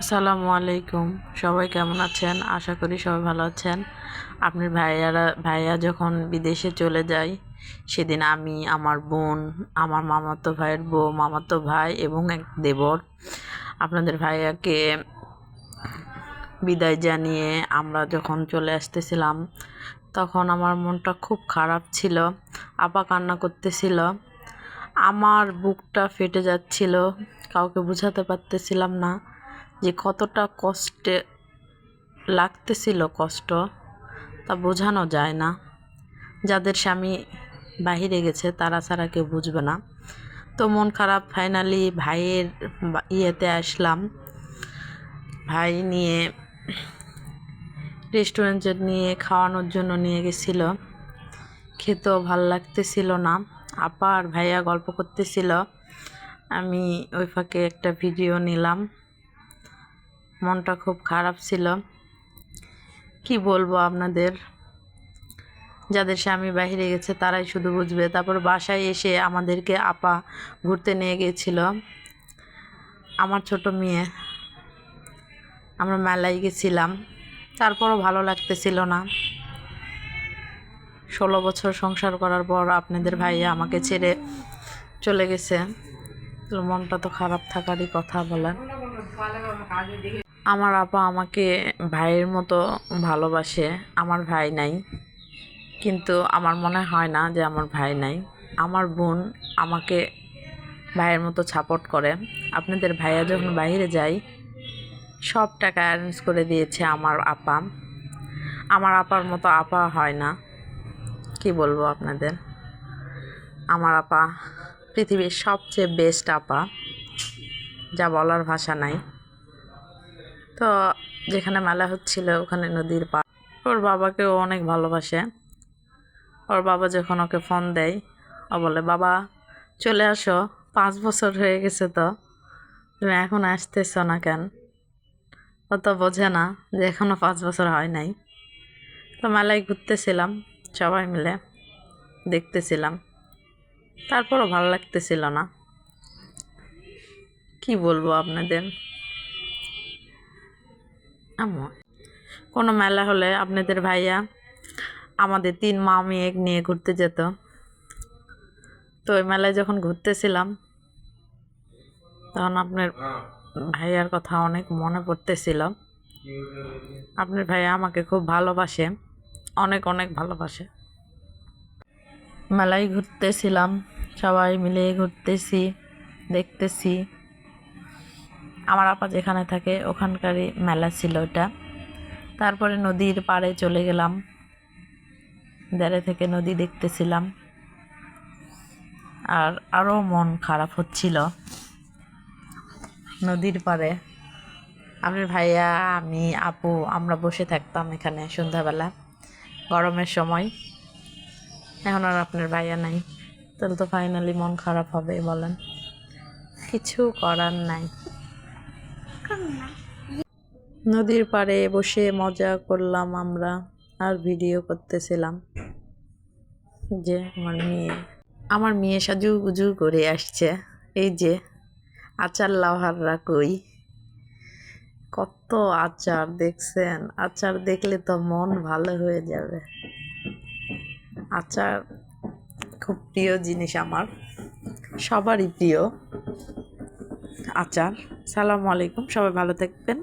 আসসালামু আলাইকুম। সবাই কেমন আছেন? আশা করি সবাই ভালো আছেন। আপনার ভাইয়ারা, ভাইয়া যখন বিদেশে চলে যায়, সেদিন আমি, আমার বোন, আমার মামাতো ভাইয়ের বউ, মামাতো ভাই এবং এক দেবর আপনাদের ভাইয়াকে বিদায় জানিয়ে আমরা যখন চলে আসতেছিলাম, তখন আমার মনটা খুব খারাপ ছিল, আপা কান্না করতেছিল। আমার বুকটা ফেটে যাচ্ছিল, কাউকে বোঝাতে পারতেছিলাম না। যে কতটা কষ্টে লাগতেছিল কষ্ট, তা বোঝানো যায় না। যাদের স্বামী বাহিরে গেছে, তারা ছাড়া কেউ বুঝবে না। তো মন খারাপ ফাইনালি ভাইয়ের ইয়েতে আসলাম। ভাই নিয়ে রেস্টুরেন্টে নিয়ে, খাওয়ানোর জন্য নিয়ে গেছিল। খেতেও ভালো লাগতেছিল না। আপা আর ভাইয়া গল্প করতেছিল। আমি ওই ফাঁকে একটা ভিডিও নিলাম। মনটা খুব খারাপ ছিল। কি বলব আপনাদের? যাদের স্বামী বাইরে গেছে তারাই শুধু বুঝবে। তারপর বাসায় এসে আমাদেরকে আপা ঘুরতে নিয়ে গিয়েছিল আমার ছোট মেয়ে। আমরা মেলায় গেছিলাম। তারপরও ভালো লাগতেছিল না। ষোলো বছর সংসার করার পর আপনাদের ভাইয়া আমাকে ছেড়ে চলে গেছে। মনটা তো খারাপ থাকারই কথা বলেন। আমার আপা আমাকে ভাইয়ের মতো ভালোবাসে, আমার ভাই নাই। কিন্তু আমার মনে হয় না যে আমার ভাই নাই। আমার বোন আমাকে ভাইয়ের মতো সাপোর্ট করে। আপনাদের ভাইয়া যখন বাইরে যায়, সব টাকা অ্যারেঞ্জ করে দিয়েছে আমার আপা। আমার আপার মতো আপা হয় না। কি বলব আপনাদের? আমার আপা পৃথিবীর সবচেয়ে বেস্ট আপা, যা বলার ভাষা নাই। তো যেখানে মেলা হচ্ছিল, ওখানে নদীর পা ওর বাবাকে ও অনেক ভালোবাসে। ওর বাবা যখন ওকে ফোন দেয়, ও বলে, বাবা, চলে আসো। পাঁচ বছর হয়ে গেছে তো। তুমি এখন আসতেছ না কেন? ও তো বোঝে না যে এখনও পাঁচ বছর হয় নাই। তো মেলায় ঘুরতেছিলাম, সবাই মিলে দেখতেছিলাম। তারপরও ভালো লাগতেছিল না। কি বলব আপনাদের? আম্মু, কোনো মেলা হলে আপনাদের ভাইয়া আমাদের তিন মা মেয়ে নিয়ে ঘুরতে যেত। তো ওই মেলায় যখন ঘুরতেছিলাম, তখন আপনার ভাইয়ার কথা অনেক মনে পড়তেছিল। আপনার ভাইয়া আমাকে খুব ভালোবাসে, অনেক অনেক ভালোবাসে। মেলায় ঘুরতেছিলাম, সবাই মিলে ঘুরতেছি, দেখতেছি। আমার আপা যেখানে থাকে, ওখানকারই মেলা ছিল ওটা তারপরে নদীর পাড়ে চলে গেলাম। দাঁড়ে থেকে নদী দেখতেছিলাম। আর আরও মন খারাপ হচ্ছিল নদীর পাড়ে। আমার ভাইয়া, আমি, আপু, আমরা বসে থাকতাম এখানে সন্ধ্যাবেলা, গরমের সময়। এখন আর আপনার ভাইয়া নাই। তাহলে তো ফাইনালি মন খারাপ হবে বলেন। কিছু করার নাই। নদীর পাড়ে বসে মজা করলাম আমরা আর ভিডিও করতেছিলাম যে আমার মেয়ে আমার মেয়ে সাজু গুজু করে আসছে। এই যে আচার লাভাররা কই? কত আচার দেখছেন? আচার দেখলে তো মন ভালো হয়ে যাবে। আচার খুব প্রিয় জিনিস আমার, সবারই প্রিয়। আচার সালামু আলাইকুম সবাই ভালো থাকবেন।